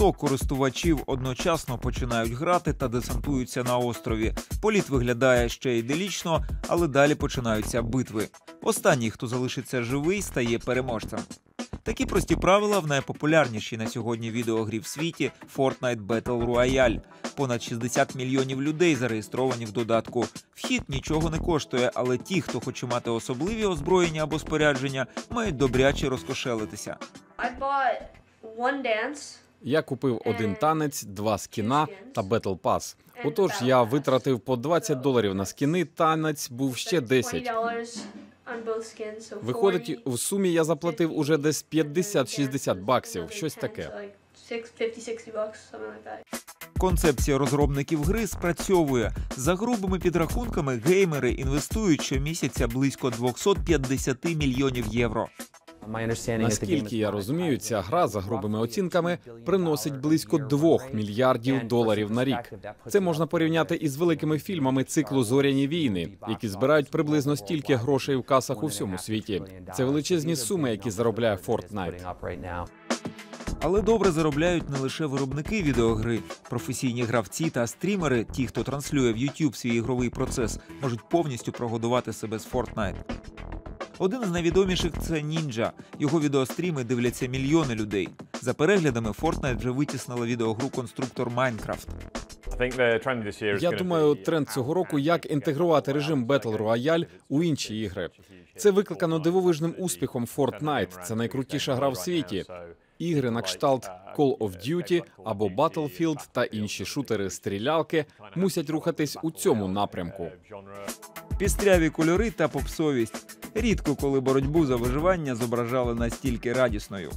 100 користувачів одночасно починають грати та десантуються на острові. Політ виглядає ще іделічно, але далі починаються битви. Останній, хто залишиться живий, стає переможцем. Такі прості правила в найпопулярнішій на сьогодні відеогрі в світі Fortnite Battle Royale. Понад 60 мільйонів людей зареєстровані в додатку. Вхід нічого не коштує, але ті, хто хоче мати особливі озброєння або спорядження, мають добряче розкошелитися. I bought one dance. Я купив один танець, два скіна та Battle Pass. Отож, я витратив по 20 доларів на скіни. Танець був ще 10. $20 on both skins, so Виходить, в сумі я заплатив уже десь 50-60 баксів, щось таке. so like six- 50, 60 bucks, something like that. Концепція розробників гри спрацьовує. За грубими підрахунками, геймери інвестують щомісяця близько 250 мільйонів євро. Наскільки я розумію, ця гра за грубими оцінками приносить близько 2 мільярдів доларів на рік. Це можна порівняти із великими фільмами циклу Зоряні війни, які збирають приблизно стільки грошей в касах у всьому світі. Це величезні суми, які заробляє Fortnite. Але добре заробляють не лише виробники відеогри. Професійні гравці та стрімери, ті, хто транслює в YouTube свій ігровий процес, можуть повністю прогодувати себе з Fortnite. Один з найвідоміших це Ninja. Його відеостріми дивляться мільйони людей. За переглядами Fortnite вже витіснила відеогру конструктор Minecraft. Я думаю, тренд цього року як інтегрувати режим Battle Royale у інші ігри. Це викликано дивовижним успіхом Fortnite. Це найкрутіша гра в світі. Ігри на кшталт Call of Duty або Battlefield та інші шутери-стрілялки мусять рухатись у цьому напрямку. Пістряві кольори та попсовість. Рідко коли боротьбу за виживання зображали настільки радісною.